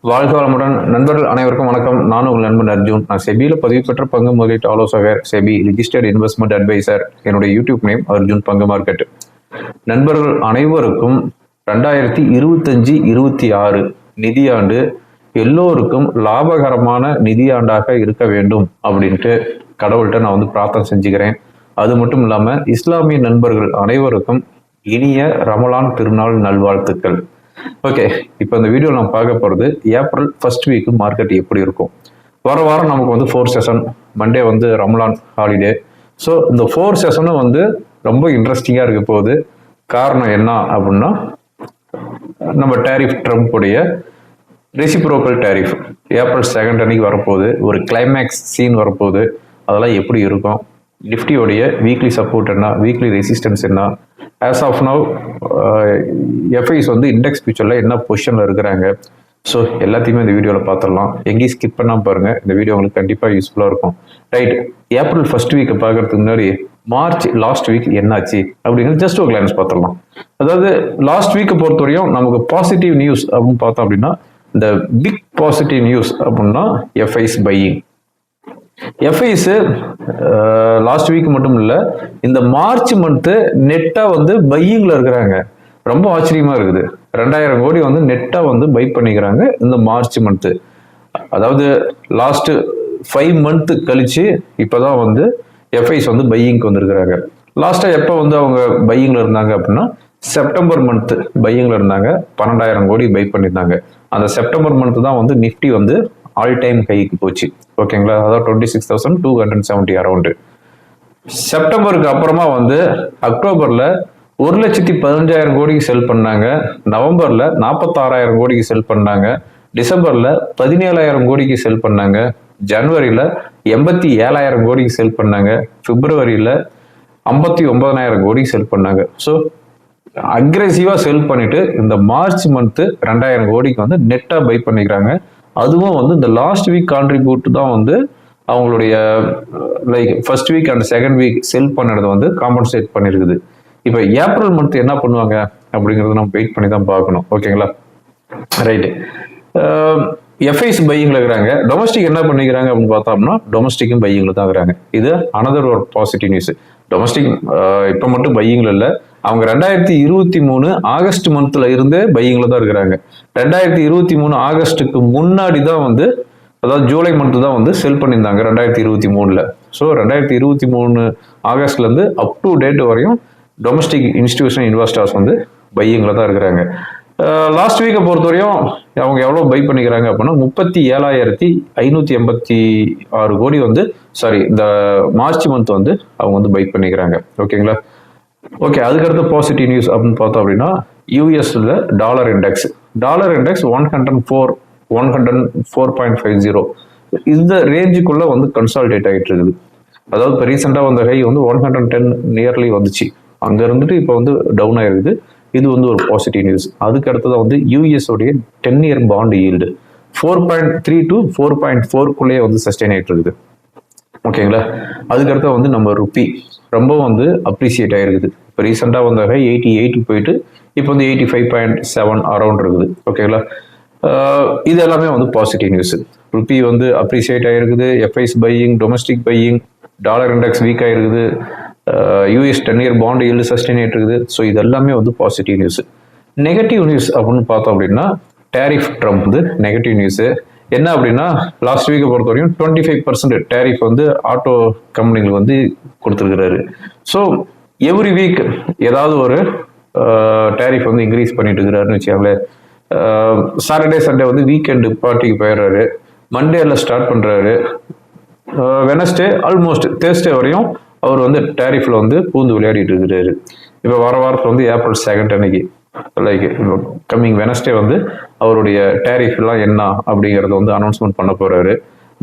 வாழ்க வளமுடன். நண்பர்கள் அனைவருக்கும் வணக்கம். நான் உங்கள் நண்பன் அர்ஜுன். நான் செபியில் பதிவு பெற்ற பங்கு முதலீட்டு ஆலோசகர் செபி ரிஜிஸ்டர்ட் இன்வெஸ்ட்மெண்ட் அட்வைசர் என்னுடைய யூடியூப் நேம் அர்ஜுன் பங்கு மார்க்கெட் நண்பர்கள் அனைவருக்கும் ரெண்டாயிரத்தி இருபத்தஞ்சு இருபத்தி ஆறு நிதியாண்டு எல்லோருக்கும் லாபகரமான நிதியாண்டாக இருக்க வேண்டும் அப்படின்ட்டு கடவுள்கிட்ட நான் வந்து பிரார்த்தனை செஞ்சுக்கிறேன். அது மட்டும் இல்லாமல் இஸ்லாமிய நண்பர்கள் அனைவருக்கும் இனிய ரமலான் திருநாள் நல்வாழ்த்துக்கள். ஓகே இப்போ இந்த வீடியோ நம்ம பார்க்க போகிறது ஏப்ரல் ஃபர்ஸ்ட் வீக்கு மார்க்கெட் எப்படி இருக்கும்? வர வாரம் நமக்கு வந்து ஃபோர் செஷன் மண்டே வந்து ரம்லான் ஹாலிடே ஸோ இந்த ஃபோர் செஷனும் வந்து ரொம்ப இன்ட்ரெஸ்டிங்காக இருக்க போகுது. காரணம் என்ன அப்படின்னா நம்ம டேரிஃப் ட்ரம்ப் உடைய ரெசிப்ரோக்கல் டேரிஃப் ஏப்ரல் செகண்ட் அன்னைக்கு வரப்போகுது. ஒரு கிளைமேக்ஸ் சீன் வரப்போகுது. அதெல்லாம் எப்படி இருக்கும்? நிஃப்டியோடைய வீக்லி சப்போர்ட் என்ன வீக்லி ரெசிஸ்டன்ஸ் என்ன? ஆஸ் ஆஃப் நவ் எஃப்ஐஸ் வந்து இண்டெக்ஸ் ஃபியூச்சரில் என்ன பொசிஷனில் இருக்கிறாங்க? ஸோ எல்லாத்தையுமே இந்த வீடியோவில் பார்த்துடலாம். எங்கேயும் ஸ்கிப் பண்ணாமல் பாருங்கள் இந்த வீடியோ உங்களுக்கு கண்டிப்பாக யூஸ்ஃபுல்லாக இருக்கும். ரைட் ஏப்ரல் ஃபர்ஸ்ட் வீக்கை பார்க்கறதுக்கு முன்னாடி மார்ச் லாஸ்ட் வீக் என்னாச்சு? அப்படிங்கிறது ஜஸ்ட் ஒரு கிளான்ஸ் பார்த்துடலாம். அதாவது லாஸ்ட் வீக்கை பொறுத்தவரையும் நமக்கு பாசிட்டிவ் நியூஸ் அப்படின்னு பார்த்தோம் அப்படின்னா இந்த பிக் பாசிட்டிவ் நியூஸ் அப்படின்னா FIIs buying FIIs last week மட்டும் இல்லை இந்த மார்ச் மந்த்து நெட்டாக வந்து பையிங்கில் இருக்கிறாங்க. ரொம்ப ஆச்சரியமாக இருக்குது. ரெண்டாயிரம் கோடி வந்து நெட்டாக வந்து பை பண்ணிக்கிறாங்க இந்த மார்ச் மந்த்து அதாவது லாஸ்ட்டு ஃபைவ் மந்த்து கழித்து இப்போ தான் வந்து எஃப்ஐஸ் வந்து பையிங்க்கு வந்திருக்கிறாங்க. லாஸ்ட்டாக எப்போ வந்து அவங்க பையிங்கில் இருந்தாங்க அப்படின்னா செப்டம்பர் மந்த்து பையிங்கில் இருந்தாங்க. பன்னெண்டாயிரம் கோடி பை பண்ணியிருந்தாங்க. அந்த செப்டம்பர் மந்த்து தான் வந்து நிஃப்டி வந்து ஆல் டைம் ஹைக்கு போச்சு. ஓகேங்களா அதாவது twenty six thousand two hundred seventy around செப்டம்பருக்கு அப்புறமா வந்து அக்டோபரில் ஒரு லட்சத்தி பதினஞ்சாயிரம் கோடிக்கு செல் பண்ணாங்க. நவம்பரில் நாற்பத்தாறாயிரம் கோடிக்கு செல் பண்ணாங்க. டிசம்பரில் பதினேழாயிரம் கோடிக்கு செல் பண்ணாங்க. ஜனவரியில் எண்பத்தி ஏழாயிரம் கோடிக்கு செல் பண்ணாங்க. பிப்ரவரியில் ஐம்பத்தி ஒன்பதனாயிரம் கோடிக்கு செல் பண்ணாங்க. ஸோ அக்ரெசிவாக செல் பண்ணிட்டு இந்த மார்ச் மந்த்து ரெண்டாயிரம் கோடிக்கு வந்து நெட்டாக பை பண்ணிக்கிறாங்க. அதுவும் வந்து இந்த லாஸ்ட் வீக் கான்ட்ரிபியூட் தான் வந்து அவங்களுடைய like first week and second week sell பண்ணதை வந்து காம்பன்சேட் பண்ணியிருக்குது இப்போ ஏப்ரல் மந்த் என்ன பண்ணுவாங்க அப்படிங்கிறத நம்ம வெயிட் பண்ணி தான் பார்க்கணும். ஓகேங்களா ரைட்டு எஃப்ஐஸ் பையிங்கில் இருக்கிறாங்க. டொமஸ்டிக் என்ன பண்ணிக்கிறாங்க அப்படின்னு பார்த்தோம்னா டொமஸ்டிக்கும் பையிங்கில் தான் இருக்கிறாங்க. இது அனதர் ஒரு பாசிட்டிவ் நியூஸ் டொமஸ்டிக் இப்போ மட்டும் பையிங்கில் இல்லை. அவங்க ரெண்டாயிரத்தி இருபத்தி மூணு ஆகஸ்ட் மந்த்ல இருந்தே பையிங்ல தான் இருக்கிறாங்க. ரெண்டாயிரத்தி இருபத்தி மூணு ஆகஸ்ட்டுக்கு முன்னாடி தான் வந்து அதாவது ஜூலை மந்த் தான் வந்து செல் பண்ணியிருந்தாங்க ரெண்டாயிரத்தி இருபத்தி மூணில். ஸோ ரெண்டாயிரத்தி இருபத்தி மூணு ஆகஸ்ட்லேருந்து அப் டு டேட் வரையும் டொமஸ்டிக் இன்ஸ்டிடியூஷன் இன்வெஸ்டர்ஸ் வந்து பையிங்கில் தான் இருக்கிறாங்க. லாஸ்ட் வீக்கை பொறுத்தவரையும் அவங்க எவ்வளோ பை பண்ணிக்கிறாங்க அப்படின்னா முப்பத்தி ஏழாயிரத்தி ஐநூற்றி எண்பத்தி ஆறு கோடி வந்து சாரி இந்த மார்ச் மந்த் வந்து அவங்க வந்து பை பண்ணிக்கிறாங்க. ஓகேங்களா ஓகே அதுக்கடுத்து பாசிட்டிவ் நியூஸ் அப்படின்னு பார்த்தோம் அப்படின்னா யூஎஸ்ல dollar index dollar index one hundred four one hundred four point five zero இந்த ரேஞ்சுக்குள்ள வந்து கன்சால்டேட் ஆகிட்டு இருக்குது. அதாவது இப்போ ரீசெண்டாக வந்த ஹை வந்து ஒன் ஹண்ட்ரட் டென் நியர்லி வந்துச்சு. அங்கே இருந்துட்டு இப்போ வந்து டவுன் ஆயிருக்குது. இது வந்து ஒரு பாசிட்டிவ் நியூஸ் அதுக்கு அடுத்ததாக வந்து யூஎஸ் உடைய ten year bond yield four point three to four point ஃபோர்க்குள்ளேயே வந்து சஸ்டெயின் ஆகிட்டு இருக்குது. ஓகேங்களா? அதுக்கடுத்து வந்து நம்ம ருப்பி ரொம்ப வந்து அப்ரிசியேட் ஆகிருக்குது இப்போ ரீசெண்டாக வந்தாக எயிட்டி எயிட்டுக்கு போயிட்டு இப்போ வந்து eighty five point seven around இருக்குது. ஓகேங்களா? இது எல்லாமே வந்து பாசிட்டிவ் நியூஸ் ருப்பி வந்து அப்ரிசியேட் ஆகிருக்குது FIIs buying domestic buying dollar index weak ஆகிருக்குது US ten year bond yield sustain ஆகிட்டு இருக்குது ஸோ இது எல்லாமே வந்து பாசிட்டிவ் நியூஸ் நெகட்டிவ் நியூஸ் அப்படின்னு பார்த்தோம் அப்படின்னா டேரிஃப் ட்ரம்ப் வந்து நெகட்டிவ் நியூஸு என்ன அப்படின்னா லாஸ்ட் வீக்கை பொறுத்த வரைக்கும் டுவெண்ட்டி ஃபைவ் பர்சன்ட் டேரிஃப் வந்து ஆட்டோ கம்பெனிகளுக்கு வந்து கொடுத்துருக்கிறாரு. ஸோ எவ்ரி வீக் ஏதாவது ஒரு டேரிஃப் வந்து இன்க்ரீஸ் பண்ணிட்டு இருக்கிறாருன்னு வச்சுக்கோங்களேன். சாட்டர்டே சண்டே வந்து வீக்கெண்டு பார்ட்டிக்கு போயிடுறாரு. மண்டேல ஸ்டார்ட் பண்ணுறாரு வெனஸ்டே ஆல்மோஸ்ட் தேர்ஸ்டே வரையும் அவர் வந்து டேரிஃபில் வந்து பூந்து விளையாடிட்டு இருக்கிறாரு. இப்போ வர வாரத்தில் வந்து ஏப்ரல் செகண்ட் அன்னைக்கு. லைக் கம்மிங் வெனஸ்டே வந்து அவருடைய டேரிஃப் எல்லாம் என்ன அப்படிங்கிறத வந்து அனௌன்ஸ்மெண்ட் பண்ண போறாரு.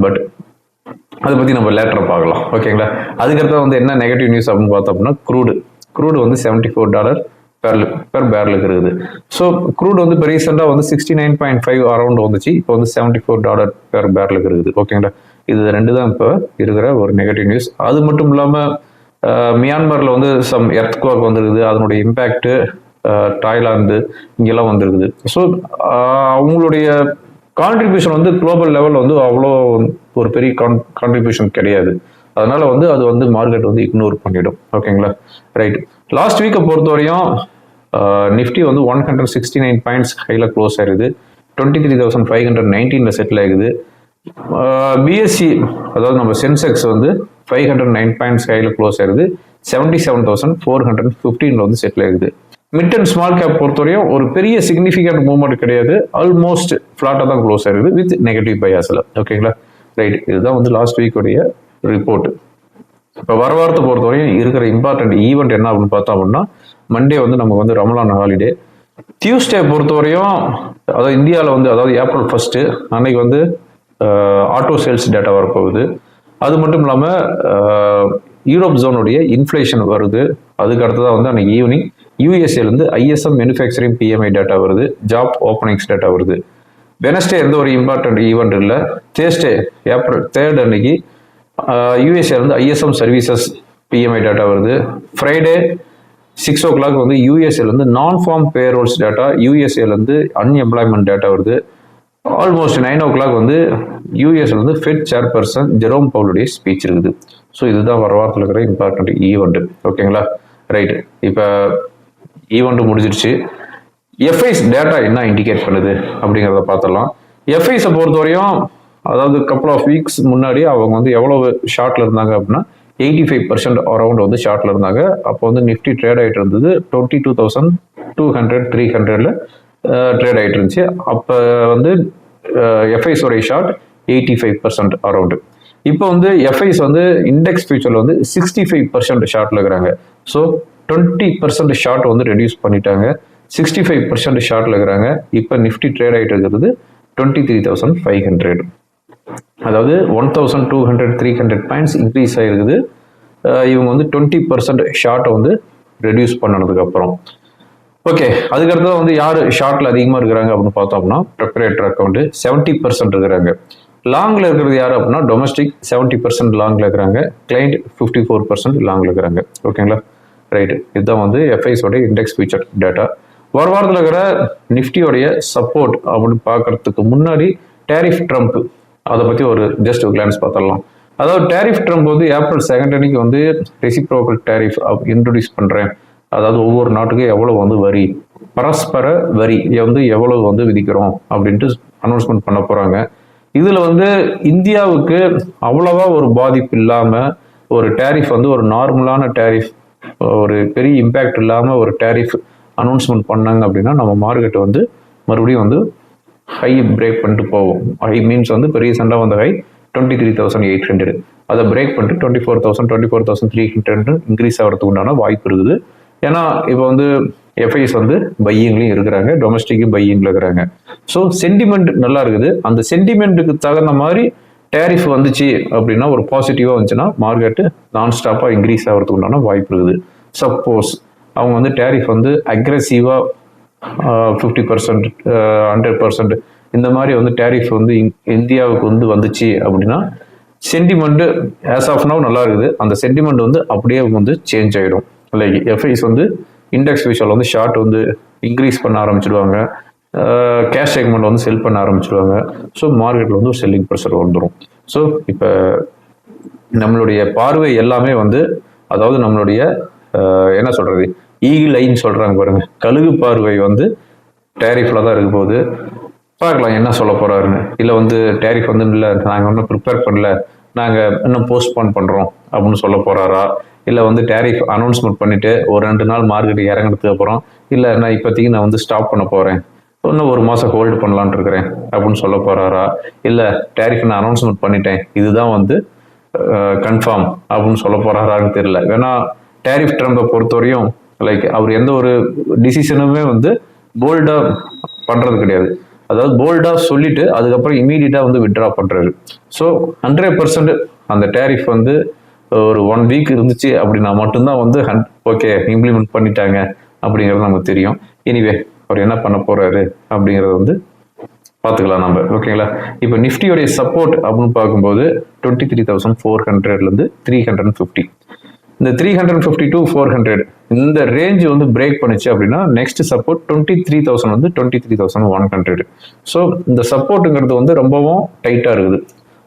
பட் அதை பற்றி நம்ம லேட்டர் பார்க்கலாம். ஓகேங்களா அதுக்கடுத்து வந்து என்ன நெகட்டிவ் நியூஸ் அப்படின்னு பார்த்தோம் அப்படின்னா க்ரூடு க்ரூடு வந்து seventy four dollar barrel per பேரலுக்கு இருக்குது. ஸோ க்ரூட் வந்து இப்போ ரீசெண்டாக வந்து sixty nine point five around வந்துச்சு. இப்போ வந்து செவன்ட்டி ஃபோர் டாலர் பெர் பேரலுக்கு இருக்குது. ஓகேங்களா இது ரெண்டு தான் இப்போ இருக்கிற ஒரு நெகட்டிவ் நியூஸ் அது மட்டும் இல்லாமல் மியான்மரில் வந்து சம் எர்த் குவாக் வந்துருக்குது. அதனுடைய இம்பேக்ட்டு தாய்லாந்து இங்கெல்லாம் வந்திருக்குது. ஸோ அவங்களுடைய கான்ட்ரிபியூஷன் வந்து குளோபல் லெவலில் வந்து அவ்வளோ ஒரு பெரிய கான் கான்ட்ரிபியூஷன் கிடையாது. அதனால வந்து அது வந்து மார்க்கெட் வந்து இக்னோர் பண்ணிடும். ஓகேங்களா ரைட் லாஸ்ட் வீக்கை பொறுத்தவரையும் நிஃப்டி வந்து one hundred sixty nine points ஹையில் க்ளோஸ் ஆயிருது twenty three thousand five hundred நைன்டீனில் செட்டில் ஆகுது பிஎஸ்சி அதாவது நம்ம சென்செக்ஸ் வந்து ஃபைவ் ஹண்ட்ரட் நைன் பாயிண்ட்ஸ் ஹையில் க்ளோஸ் ஆயிருது. Seventy seven thousand four hundred ஃபிஃப்டீனில் வந்து செட்டில் ஆகுது மிட் அண்ட் ஸ்மால் கேப் பொறுத்தவரையும் ஒரு பெரிய சிக்னிஃபிகண்ட் மூவ்மெண்ட் கிடையாது. ஆல்மோஸ்ட் ஃப்ளாட்டாக தான் க்ளோஸ் ஆயிருது வித் நெகட்டிவ் பயாஸில் ஓகேங்களா ரைட் இதுதான் வந்து லாஸ்ட் வீக்குடைய ரிப்போர்ட் இப்போ வர வாரத்தை பொறுத்தவரையும் இருக்கிற இம்பார்ட்டன்ட் ஈவெண்ட் என்ன அப்படின்னு பார்த்தோம் அப்படின்னா மண்டே வந்து நமக்கு வந்து ரமலான் ஹாலிடே டியூஸ்டே பொறுத்தவரையும் அதாவது இந்தியாவில் வந்து அதாவது ஏப்ரல் ஃபஸ்ட்டு அன்னைக்கு வந்து ஆட்டோ சேல்ஸ் டேட்டா வரப்போகுது. அது மட்டும் இல்லாமல் யூரோப் ஜோனுடைய இன்ஃப்ளேஷன் வருது. அதுக்கு அடுத்ததாக வந்து அன்னைக்கு evening யூஎஸ்ஏலேருந்து ISM manufacturing BMI data வருது ஜாப் ஓப்பனிங்ஸ் டேட்டா வருது. வெனஸ்டே எந்த ஒரு இம்பார்ட்டன்ட் ஈவெண்ட் இல்லை. தேர்ஸ்டே ஏப்ரல் தேர்ட் அன்னைக்கு யூஎஸ்ஏலேருந்து ஐஎஸ்எம் சர்வீசஸ் பிஎம்ஐ டேட்டா வருது. ஃப்ரைடே சிக்ஸ் ஓ கிளாக் வந்து யூஎஸ்ஏலேருந்து நான் form payrolls data யூஎஸ்ஏலேருந்து unemployment data வருது. ஆல்மோஸ்ட் நைன் ஓ கிளாக் வந்து யூஎஸ்லேருந்து ஃபெட் சேர்பர்சன் ஜெரோம் பவுலுடைய ஸ்பீச் இருக்குது. ஸோ இதுதான் வர வாரத்தில் இருக்கிற இம்பார்ட்டன்ட் ஈவெண்ட் ஓகேங்களா ரைட்டு இப்போ ஈவெண்ட்டு முடிஞ்சிருச்சு. எஃப்ஐஸ் டேட்டா என்ன இண்டிகேட் பண்ணுது அப்படிங்கிறத பார்த்துடலாம். எஃப்ஐஸை பொறுத்தவரையும் அதாவது கப்புள் ஆஃப் வீக்ஸ் முன்னாடி அவங்க வந்து எவ்வளவு ஷார்ட்ல இருந்தாங்க அப்படின்னா எயிட்டி ஃபைவ் பர்சன்ட் அரௌண்ட் வந்து ஷார்ட்ல இருந்தாங்க. அப்போ வந்து நிஃப்டி ட்ரேட் ஆகிட்டு இருந்தது. Twenty two thousand two hundred three ஹண்ட்ரட்ல ட்ரேட் ஆகிட்டு இருந்துச்சு. அப்போ வந்து எஃப்ஐஸோடைய short eighty five percent around இப்போ வந்து எஃப்ஐஸ் வந்து இண்டெக்ஸ் ஃபியூச்சரில் வந்து சிக்ஸ்டி ஃபைவ் பர்சன்ட் ஷார்ட்ல இருக்கிறாங்க. ஸோ டுவெண்ட்டி பர்சன்ட் ஷார்ட் வந்து ரெடியூஸ் பண்ணிட்டாங்க. சிக்ஸ்டி ஃபைவ் பர்சன்ட் ஷார்ட்ல இருக்கிறாங்க. இப்போ நிஃப்டி ட்ரேட் ஆகிட்டு இருக்கிறது twenty three thousand five hundred அதாவது one thousand two hundred three hundred points increase ஆகிருக்குது இவங்க வந்து டுவெண்ட்டி பர்சன்ட் ஷார்ட்டை வந்து ரெடியூஸ் பண்ணதுக்கப்புறம் ஓகே அதுக்கடுத்து வந்து யார் ஷார்ட்டில் அதிகமாக இருக்கிறாங்க அப்படின்னு பார்த்தோம்னா ப்ரிப்பரேட்டர் அக்கௌண்ட்டு செவன்ட்டி பர்சன்ட் இருக்கிறாங்க. லாங்கில் இருக்கிறது யார் அப்படின்னா டொமஸ்டிக் செவன்ட்டி பர்சன்ட் லாங்கில் இருக்கிறாங்க. கிளைண்ட் ஃபிஃப்டி ஃபோர் பர்சன்ட் லாங்கில் இருக்கிறாங்க ஓகேங்களா ரைட்டு இதுதான் வந்து எஃப்ஐஸோடைய இண்டெக்ஸ் ஃபியூச்சர் டேட்டா வர வாரத்தில் இருக்கிற நிஃப்டியோடைய சப்போர்ட் அப்படின்னு பார்க்கறதுக்கு முன்னாடி டேரிஃப் ட்ரம்ப் அதை பற்றி ஒரு ஜஸ்ட் கிளான்ஸ் பார்த்துடலாம். அதாவது டேரிஃப் ட்ரம்ப் வந்து ஏப்ரல் செகண்ட் அன்னைக்கு வந்து ரெசிப்ரோக்கல் டேரிஃப் இன்ட்ரடியூஸ் பண்ணுறேன் அதாவது ஒவ்வொரு நாட்டுக்கும் எவ்வளோ வந்து வரி? பரஸ்பர வரி. வந்து எவ்வளவு வந்து விதிக்கிறோம் அப்படின்ட்டு அனௌன்ஸ்மெண்ட் பண்ண போகிறாங்க இதில் வந்து இந்தியாவுக்கு அவ்வளவா ஒரு பாதிப்பு இல்லாமல் ஒரு டேரிஃப் வந்து ஒரு நார்மலான டேரிஃப் ஒரு பெரிய இம்பேக்ட் இல்லாமல் ஒரு டேரிஃப் அனௌன்ஸ்மெண்ட் பண்ணாங்க அப்படின்னா நம்ம மார்க்கெட் வந்து மறுபடியும் வந்து ஹை பிரேக் பண்ணிட்டு போவோம். ஹை மீன்ஸ் வந்து இப்போ ரீசெண்டாக வந்த high twenty three thousand eight hundred அதை பிரேக் பண்ணிட்டு twenty four thousand twenty four thousand three hundred increase ஆகிறதுக்கு உண்டான வாய்ப்பு இருக்குது. ஏன்னா இப்போ வந்து எஃப்ஐஸ் வந்து பையிங்லையும் இருக்கிறாங்க டொமஸ்டிக்கும் பையிங்கில் இருக்கிறாங்க. ஸோ சென்டிமெண்ட் நல்லா இருக்குது. அந்த சென்டிமெண்ட்டுக்கு தகுந்த மாதிரி டேரிஃப் வந்துச்சு அப்படின்னா ஒரு பாசிட்டிவாக வந்துச்சுன்னா மார்க்கெட்டு நான் ஸ்டாப்பாக இன்க்ரீஸ் ஆகிறதுக்கு உண்டான வாய்ப்பு இருக்குது. சப்போஸ் அவங்க வந்து டேரிஃப் வந்து அக்ரெசிவாக ஃபிஃப்டி பர்சன்ட் ஹண்ட்ரட் பர்சன்ட் இந்த மாதிரி வந்து டேரிஃப் வந்து இந்தியாவுக்கு வந்து வந்துச்சு அப்படின்னா சென்டிமெண்ட்டு ஆஸ் ஆஃப் நவ் நல்லா இருக்குது. அந்த சென்டிமெண்ட் வந்து அப்படியே வந்து சேஞ்ச் ஆகிடும் லைக் எஃப்ஐஸ் வந்து இண்டெக்ஸ் விஷயம் வந்து ஷார்ட் வந்து இன்க்ரீஸ் பண்ண ஆரம்பிச்சிடுவாங்க. கேஷ் செக்மெண்ட் வந்து செல் பண்ண ஆரம்பிச்சிருவாங்க. ஸோ மார்க்கெட்டில் வந்து ஒரு செல்லிங் ப்ரெஷர் வந்துடும் ஸோ இப்போ நம்மளுடைய பார்வை எல்லாமே வந்து அதாவது நம்மளுடைய என்ன சொல்கிறது ஈகிள் ஐன்னு சொல்கிறாங்க பாருங்க. கழுகு பார்வை வந்து டேரிஃபில் தான் இருக்க போகுது. பார்க்கலாம் என்ன சொல்ல போகிறாருன்னு இல்லை வந்து டேரிஃப் வந்து இல்லை நாங்கள் ஒன்றும் ப்ரிப்பேர் பண்ணல. நாங்கள் இன்னும் போஸ்ட்போன் பண்ணுறோம் அப்படின்னு சொல்ல போகிறாரா இல்லை வந்து டேரிஃப் அனௌன்ஸ்மெண்ட் பண்ணிவிட்டு ஒரு ரெண்டு நாள் மார்க்கெட் இறங்கினதுக்கு அப்புறம் இல்லை நான் இப்போதைக்கு நான் வந்து ஸ்டாப் பண்ண போகிறேன் இன்னும் ஒரு மாதம் ஹோல்டு பண்ணலான்னு இருக்கிறேன் அப்படின்னு சொல்ல போகிறாரா இல்லை டேரிஃப் நான் அனௌன்ஸ்மெண்ட் பண்ணிட்டேன். இதுதான் வந்து கன்ஃபார்ம் அப்படின்னு சொல்ல போகிறாரான்னு தெரியல. வேணா டேரிஃப் ட்ரம்பை பொறுத்தவரையும் லைக் அவர் எந்த ஒரு டிசிஷனுமே வந்து போல்டாக பண்ணுறது கிடையாது. அதாவது போல்டாக சொல்லிட்டு அதுக்கப்புறம் இமீடியட்டாக வந்து வித்ட்ரா பண்ணுறாரு ஸோ ஹண்ட்ரட் பர்சன்ட் அந்த டேரிஃப் வந்து ஒரு ஒன் வீக் இருந்துச்சு அப்படின்னா மட்டும்தான் வந்து ஓகே இம்ப்ளிமெண்ட் பண்ணிட்டாங்க அப்படிங்கிறது நமக்கு தெரியும். எனிவே அவர் என்ன பண்ண போறாரு அப்படிங்கிறத வந்து பார்த்துக்கலாம் நம்ம. ஓகேங்களா? இப்போ நிஃப்டியோடைய சப்போர்ட் அப்படின்னு பார்க்கும்போது டுவெண்ட்டி த்ரீ தௌசண்ட் ஃபோர் ஹண்ட்ரட்லேருந்து த்ரீ ஹண்ட்ரட் ஃபிஃப்டி இந்த three hundred fifty to four hundred இந்த ரேஞ்ச் வந்து பிரேக் பண்ணிச்சு அப்படின்னா next support twenty three thousand வந்து twenty three thousand one hundred so இந்த சப்போர்ட்டுங்கிறது வந்து ரொம்பவும் டைட்டாக இருக்குது.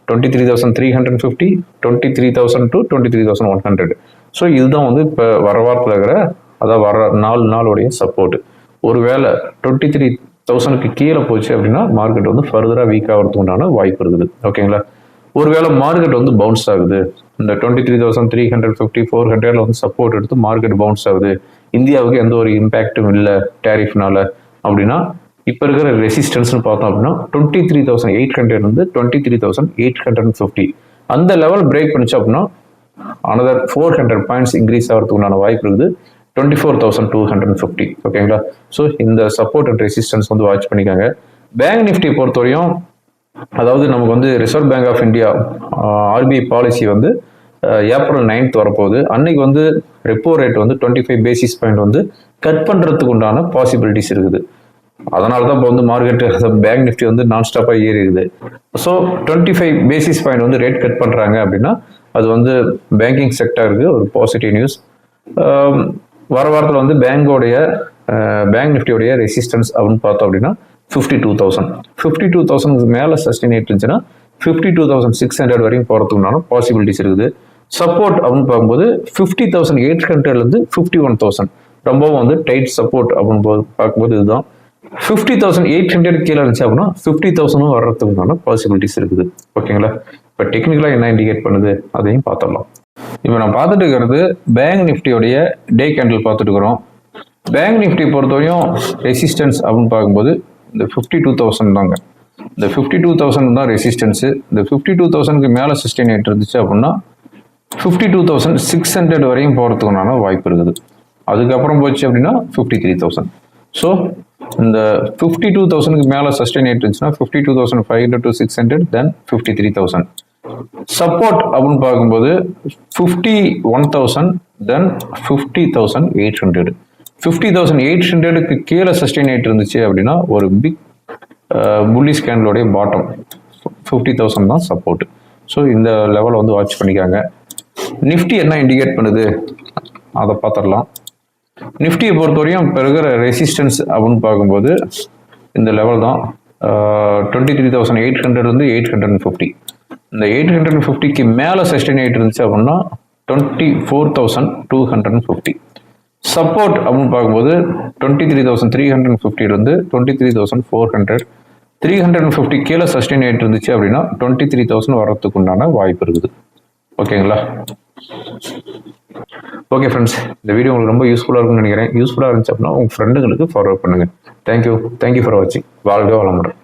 Twenty three thousand three hundred fifty twenty three thousand to twenty three thousand one hundred so இதுதான் வந்து இப்போ வர வாரத்தில் இருக்கிற அதாவது வர நாலு நாளுடைய சப்போர்ட் ஒருவேளை டுவெண்ட்டி த்ரீ தௌசண்ட்க்கு கீழே போச்சு அப்படின்னா மார்க்கெட் வந்து ஃபர்தராக வீக் ஆகிறதுக்கு உண்டான வாய்ப்பு இருக்குது. ஓகேங்களா ஒருவேளை மார்க்கெட் வந்து பவுன்ஸ் ஆகுது. இந்த twenty three thousand three hundred fifty four ஹண்ட்ரட்ல வந்து சப்போர்ட் எடுத்து மார்க்கெட் பவுன்ஸ் ஆகுது. இந்தியாவுக்கு எந்த ஒரு இம்பேக்ட்டும் இல்லை டேரிஃப்னால அப்படின்னா இப்போ இருக்கிற ரெசிஸ்டன்ஸ்னு பார்த்தோம் அப்படின்னா twenty three thousand eight hundred வந்து twenty three thousand eight hundred fifty அந்த லெவல் பிரேக் பண்ணிச்சு அப்படின்னா another four hundred points increase ஆகிறதுக்கு உண்டான வாய்ப்பு இருக்குது. Twenty four thousand two hundred fifty ஓகேங்களா ஸோ இந்த சப்போர்ட் அண்ட் ரெசிஸ்டன்ஸ் வந்து வாட்ச் பண்ணிக்காங்க. பேங்க் நிஃப்டி பொறுத்தவரையும் அதாவது நமக்கு வந்து reserve bank of India RBI policy வந்து ஏப்ரல் நைன்த் வரப்போகுது. அன்னைக்கு வந்து ரெப்போ ரேட் வந்து டுவெண்ட்டி ஃபைவ் பேசிஸ் பாயிண்ட் வந்து கட் பண்ணுறதுக்கு உண்டான பாசிபிலிட்டிஸ் இருக்குது. அதனால தான் இப்போ வந்து மார்க்கெட் பேங்க் நிஃப்டி வந்து நான் ஸ்டாப்பாக ஏறிடுது so twenty five basis point வந்து ரேட் கட் பண்ணுறாங்க அப்படின்னா அது வந்து பேங்கிங் செக்டருக்கு ஒரு பாசிட்டிவ் நியூஸ் வர வாரத்தில் வந்து பேங்கோடைய பேங்க் நிஃப்டியோடைய ரெசிஸ்டன்ஸ் அப்படின்னு பார்த்தோம் அப்படின்னா fifty two thousand fifty two thousand மேலே சஸ்டெயின் இருந்துச்சுன்னா fifty two thousand six hundred வரையும் போகிறதுக்குனாலும் பாசிபிலிட்டிஸ் இருக்குது. சப்போர்ட் அப்படின்னு பார்க்கும்போது ஃபிஃப்டி தௌசண்ட் எயிட் ஹண்ட்ரட்லேருந்து ஃபிஃப்டி ஒன் தௌசண்ட் ரொம்பவும் வந்து டைட் சப்போர்ட் அப்படின்னு போது பார்க்கும்போது இதுதான். ஃபிஃப்டி தௌசண்ட் எயிட் ஹண்ட்ரட் கீழே இருந்துச்சு அப்படின்னா ஃபிஃப்டி தௌசண்டும் வர்றதுக்குண்டான பாசிபிலிட்டிஸ் இருக்குது. ஓகேங்களா இப்போ டெக்னிக்கலாக என்ன இண்டிகேட் பண்ணுது? அதையும் பார்த்துடலாம். இப்போ நான் பார்த்துட்டு இருக்கிறது பேங்க் நிஃப்டியோடைய டே கேண்டில் பார்த்துட்டு இருக்கிறோம். பேங்க் நிஃப்டி பொறுத்தவரையும் ரெசிஸ்டன்ஸ் அப்படின்னு பார்க்கும்போது இந்த ஃபிஃப்டி டூ தௌசண்ட் தாங்க. இந்த ஃபிஃப்டி டூ தௌசண்ட் தான் ரெசிஸ்டன்ஸு இந்த ஃபிஃப்டி டூ தௌசண்ட்க்கு மேலே சஸ்டெயின் ஆகிட்டு இருந்துச்சு அப்படின்னா fifty two thousand six hundred வரையும் போகிறதுக்குண்டான வாய்ப்பு இருக்குது. அதுக்கப்புறம் போச்சு அப்படின்னா ஃபிஃப்டி த்ரீ தௌசண்ட் ஸோ இந்த ஃபிஃப்டி டூ தௌசண்ட்க்கு மேலே சஸ்டெயின் ஆகிட்டு இருந்துச்சுன்னா fifty two thousand five hundred to six hundred then fifty three thousand support அப்படின்னு பார்க்கும்போது fifty one thousand then fifty thousand eight hundred fifty thousand eight ஹண்ட்ரடுக்கு கீழே sustain ஆகிட்டு இருந்துச்சு அப்படின்னா ஒரு பிக் புள்ளி ஸ்கேண்டலோடைய பாட்டம் ஃபிஃப்டி தௌசண்ட் தான் சப்போர்ட் ஸோ இந்த லெவலை வந்து வாட்ச் பண்ணிக்காங்க நிஃப்டி என்ன இண்டிகேட் பண்ணுது? அதை பார்த்துடலாம். நிஃப்டியை பொறுத்தவரையும் இப்போ இருக்கிற ரெசிஸ்டன்ஸ் அப்படின்னு பார்க்கும்போது இந்த லெவல் தான். Twenty three thousand eight hundred வந்து எயிட் ஹண்ட்ரட் அண்ட் ஃபிஃப்டி இந்த எயிட் ஹண்ட்ரட் ஃபிஃப்டிக்கு மேலே சஸ்டெயின் ஆகிட்டு இருந்துச்சு அப்படின்னா twenty four thousand two hundred fifty support அப்படின்னு பார்க்கும்போது twenty three thousand three hundred ஃபிஃப்டிலேருந்து twenty three thousand four hundred three hundred and fifty கீழே சஸ்டெயின் ஆகிட்டு இருந்துச்சு அப்படின்னா டுவெண்ட்டி த்ரீ தௌசண்ட் வரதுக்கு உண்டான வாய்ப்பு இருக்குது. ஓகேங்களா ஓகே ஃப்ரெண்ட்ஸ் இந்த வீடியோ உங்களுக்கு ரொம்ப யூஸ்ஃபுல்லாக இருக்கும்னு நினைக்கிறேன். யூஸ்ஃபுல்லாக இருந்துச்சு அப்படின்னா உங்கள் ஃப்ரெண்டுங்களுக்கு ஃபார்வர்ட் பண்ணுங்கள் thank you thank you for வாட்சிங் வாழ்க வளமுடன்.